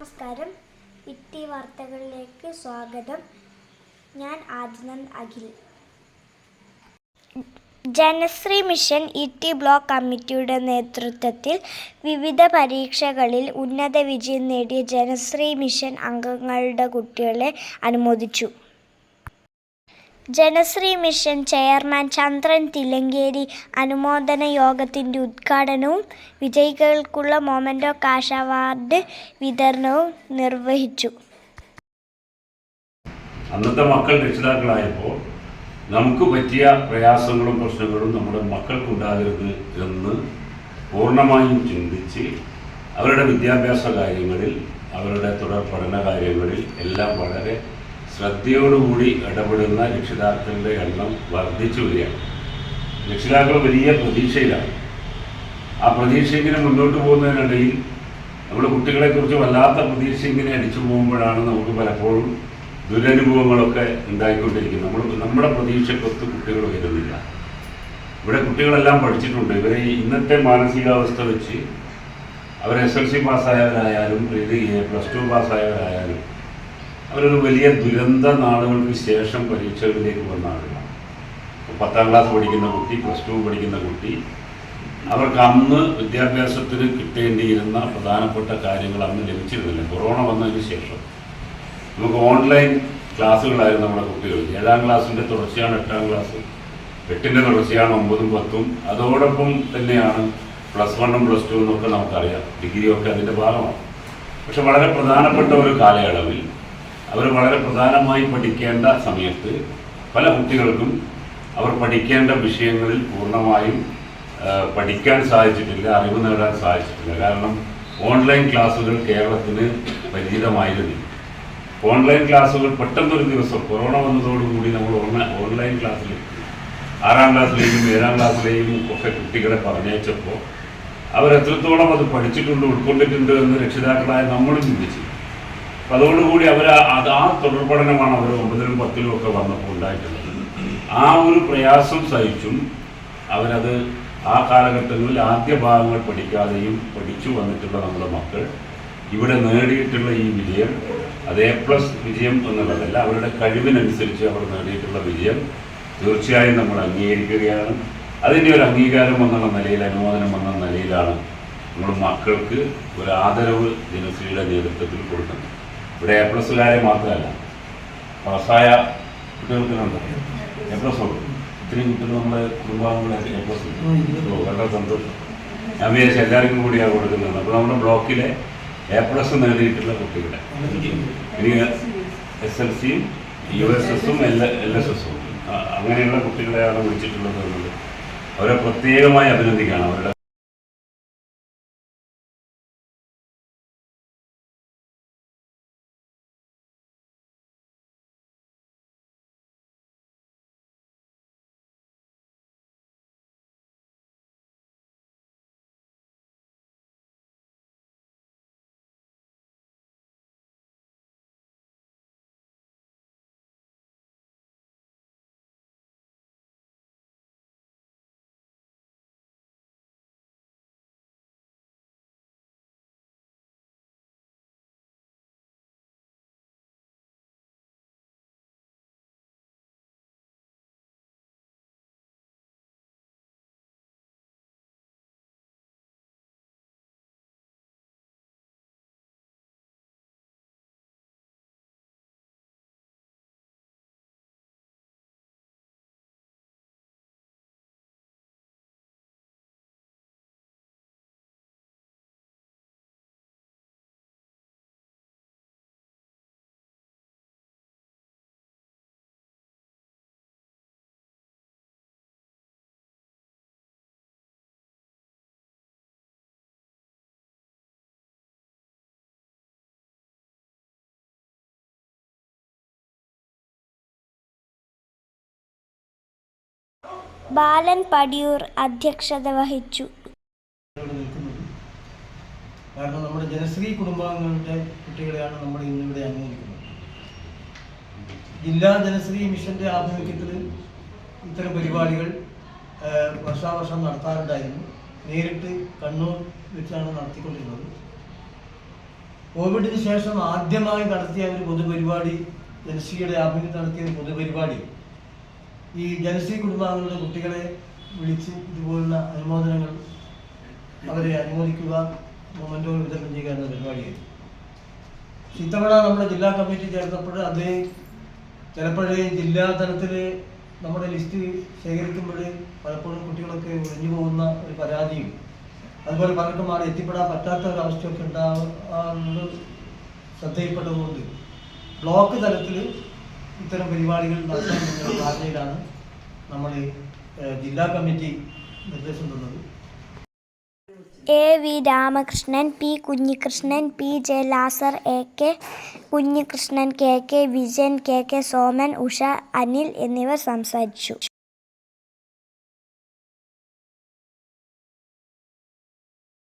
നമസ്കാരം. ഇട്ടി വാർത്തകളിലേക്ക് സ്വാഗതം. ഞാൻ ആദിനന്ദ് അഖിൽ. ജനശ്രീ മിഷൻ ഇട്ടി ബ്ലോക്ക് കമ്മിറ്റിയുടെ നേതൃത്വത്തിൽ വിവിധ പരീക്ഷകളിൽ ഉന്നത വിജയം നേടിയ ജനശ്രീ മിഷൻ അംഗങ്ങളുടെ കുട്ടികളെ അനുമോദിച്ചു. ജനശ്രീ മിഷൻ ചെയർമാൻ ചന്ദ്രൻ തില്ലങ്കേരി അനുമോദന യോഗത്തിന്റെ ഉദ്ഘാടനവും വിജയികൾക്കുള്ള മൊമന്റോ കാഷ് അവാർഡ് വിതരണവും നിർവഹിച്ചു. അന്നത്തെ മക്കൾ രക്ഷിതാക്കളായപ്പോൾ നമുക്ക് പറ്റിയ പ്രയാസങ്ങളും പ്രശ്നങ്ങളും നമ്മുടെ മക്കൾക്കുണ്ടാകരുത് എന്ന് പൂർണമായും ചിന്തിച്ച് അവരുടെ വിദ്യാഭ്യാസ കാര്യങ്ങളിൽ അവരുടെ തുടർ പഠന കാര്യങ്ങളിൽ എല്ലാം വളരെ ശ്രദ്ധയോടുകൂടി ഇടപെടുന്ന രക്ഷിതാക്കളുടെ എണ്ണം വർദ്ധിച്ചു വരികയാണ്. രക്ഷിതാക്കൾ വലിയ പ്രതീക്ഷയിലാണ്. ആ പ്രതീക്ഷ ഇങ്ങനെ മുന്നോട്ട് പോകുന്നതിനിടയിൽ നമ്മുടെ കുട്ടികളെക്കുറിച്ച് വല്ലാത്ത പ്രതീക്ഷ ഇങ്ങനെ അടിച്ചു പോകുമ്പോഴാണ് നമുക്ക് പലപ്പോഴും ദുരനുഭവങ്ങളൊക്കെ ഉണ്ടായിക്കൊണ്ടിരിക്കുന്നത്. നമ്മൾ നമ്മുടെ പ്രതീക്ഷക്കൊത്ത് കുട്ടികൾ വരുന്നില്ല. ഇവിടെ കുട്ടികളെല്ലാം പഠിച്ചിട്ടുണ്ട്. ഇവരെ ഇന്നത്തെ മാനസികാവസ്ഥ വെച്ച് അവർ എസ് എൽ സി പാസ്സായവരായാലും പ്ലസ് ടു പാസ്സായവരായാലും അവരൊരു വലിയ ദുരന്ത നാളുകൾക്ക് ശേഷം പരീക്ഷകളിലേക്ക് വന്ന ആളുകളാണ്. പത്താം ക്ലാസ് പഠിക്കുന്ന കുട്ടി പ്ലസ് ടു പഠിക്കുന്ന കുട്ടി അവർക്ക് അന്ന് വിദ്യാഭ്യാസത്തിന് കിട്ടേണ്ടിയിരുന്ന പ്രധാനപ്പെട്ട കാര്യങ്ങൾ അന്ന് ലഭിച്ചിരുന്നില്ല. കൊറോണ വന്നതിന് ശേഷം. നമുക്ക് ഓൺലൈൻ ക്ലാസ്സുകളായിരുന്നു നമ്മുടെ കുട്ടികൾ. ഏഴാം ക്ലാസ്സിന്റെ തുടർച്ചയാണ് എട്ടാം ക്ലാസ് എട്ടിന്റെ തുടർച്ചയാണ് ഒമ്പതും പത്തും. അതോടൊപ്പം തന്നെയാണ് പ്ലസ് വണ്ണും പ്ലസ് ടു എന്നൊക്കെ നമുക്കറിയാം. ഡിഗ്രിയൊക്കെ അതിന്റെ ഭാഗമാണ്. പക്ഷെ വളരെ പ്രധാനപ്പെട്ട ഒരു കാലയളവിൽ അവർ വളരെ പ്രധാനമായി പഠിക്കേണ്ട സമയത്ത് പല കുട്ടികൾക്കും അവർ പഠിക്കേണ്ട വിഷയങ്ങളിൽ പൂർണമായും പഠിക്കാൻ സാധിച്ചിട്ടില്ല അറിവ് നേടാൻ സാധിച്ചിട്ടില്ല. കാരണം ഓൺലൈൻ ക്ലാസ്സുകൾ കേരളത്തിന് പരിചിതമായിരുന്നില്ല ഓൺലൈൻ ക്ലാസ്സുകൾ പെട്ടെന്നൊരു ദിവസം കൊറോണ വന്നതോടുകൂടി നമ്മൾ ഓൺലൈൻ ക്ലാസ്സിലേക്ക് ആറാം ക്ലാസ്സിലെയും ഏഴാം ക്ലാസ്സിലെയും ഒക്കെ കുട്ടികളെ പറഞ്ഞയച്ചപ്പോൾ അവരെത്രത്തോളം അത് പഠിച്ചിട്ടുണ്ട് ഉൾക്കൊണ്ടിട്ടുണ്ട് എന്ന് രക്ഷിതാക്കളായ നമ്മളും ചിന്തിച്ചു. അതോടുകൂടി അവർ അത് ആ തുടർ പഠനമാണ് അവർ ഒമ്പതിലും പത്തിലും ഒക്കെ വന്നപ്പോൾ ഉണ്ടായിട്ടുള്ളത്. ആ ഒരു പ്രയാസം സഹിച്ചും അവരത് ആ കാലഘട്ടങ്ങളിൽ ആദ്യ ഭാഗങ്ങൾ പഠിക്കാതെയും പഠിച്ചു വന്നിട്ടുള്ള നമ്മുടെ മക്കൾ ഇവിടെ നേടിയിട്ടുള്ള ഈ വിജയം അത് എ പ്ലസ് വിജയം എന്നുള്ളതല്ല അവരുടെ കഴിവിനനുസരിച്ച് അവർ നേടിയിട്ടുള്ള വിജയം തീർച്ചയായും നമ്മൾ അംഗീകരിക്കുകയാണ്. അതിന്റെ ഒരു അംഗീകാരം എന്നുള്ള നിലയിൽ അനുമോദനം എന്ന നിലയിലാണ് നമ്മൾ മക്കൾക്ക് ഒരു ആദരവ് ദിനശ്രീയുടെ നേതൃത്വത്തിൽ കൊടുക്കുന്നത്. ഇവിടെ എ പ്ലസ്സുകാരെ മാത്രമല്ല. പാസ്സായ കുട്ടികൾക്കുണ്ട് എ പ്ലസ് ഉള്ളൂ. ഇത്രയും കുട്ടികൾ നമ്മുടെ കുടുംബാംഗങ്ങളെ എ പ്ലസ് വളരെ സന്തോഷം. ഞാൻ വിചാരിച്ചു എല്ലാവർക്കും കൂടിയാണ് കൊടുക്കുന്നത് അപ്പോൾ നമ്മുടെ ബ്ലോക്കിലെ എ പ്ലസ് നേടിയിട്ടുള്ള കുട്ടികളെ. ഇനി എസ് എൽ സിയും യു എസ് എസും എൽ എൽ എസ് എസും അങ്ങനെയുള്ള കുട്ടികളെയാണ് വിളിച്ചിട്ടുള്ളത് അവരെ പ്രത്യേകമായി അഭിനന്ദിക്കുകയാണ്. അവരുടെ ബാലൻ പടിയൂർ അധ്യക്ഷത വഹിച്ചു. കാരണം നമ്മുടെ ജനശ്രീ കുടുംബാംഗങ്ങളുടെ കുട്ടികളെയാണ് നമ്മൾ ഇന്നിവിടെ അംഗീകരിക്കുന്നത്. ജില്ലാ ജനശ്രീ മിഷന്റെ ആഭിമുഖ്യത്തിൽ ഇത്തരം പരിപാടികൾ വർഷാവർഷം നടത്താറുണ്ടായിരുന്നു. നേരിട്ട് കണ്ണൂർ വെച്ചാണ് നടത്തിക്കൊണ്ടിരുന്നത്. കോവിഡിന് ശേഷം ആദ്യമായി നടത്തിയ ഒരു പൊതുപരിപാടി ജനശ്രീയുടെ ആഭിമുഖ്യത്തിൽ നടത്തിയ ഒരു പൊതുപരിപാടി ഈ ജനശ്രീ കുടുംബാംഗങ്ങളുടെ കുട്ടികളെ വിളിച്ച് ഇതുപോലുള്ള അനുമോദനങ്ങൾ അവരെ അനുമോദിക്കുക മൊമെന്റോകൾ വിതരണം ചെയ്യുക എന്ന പരിപാടിയായിരുന്നു. ഇത്തവണ നമ്മുടെ ജില്ലാ കമ്മിറ്റി ചേർന്നപ്പോൾ അത് ചിലപ്പോഴേ ജില്ലാ തലത്തിൽ നമ്മുടെ ലിസ്റ്റ് ശേഖരിക്കുമ്പോൾ പലപ്പോഴും കുട്ടികളൊക്കെ ഒഴിഞ്ഞു പോകുന്ന ഒരു പരാതിയും അതുപോലെ പലർക്കും അവിടെ എത്തിപ്പെടാൻ പറ്റാത്ത ഒരു അവസ്ഥയൊക്കെ ഉണ്ടാകുന്നത് ശ്രദ്ധയിൽപ്പെട്ടതുകൊണ്ട് ബ്ലോക്ക് തലത്തിൽ ഇത്തരം പരിപാടികൾ നടത്താൻ ധാരണയിലാണ് നമ്മൾ ജില്ലാ കമ്മിറ്റി നിർദ്ദേശം തന്നത്. A V Ramakrishnan P Kunhikrishnan P J Lazar A K Kunhikrishnan K K Vijayan K K Soman Usha Anil എന്നിവർ സംസാരിച്ചു.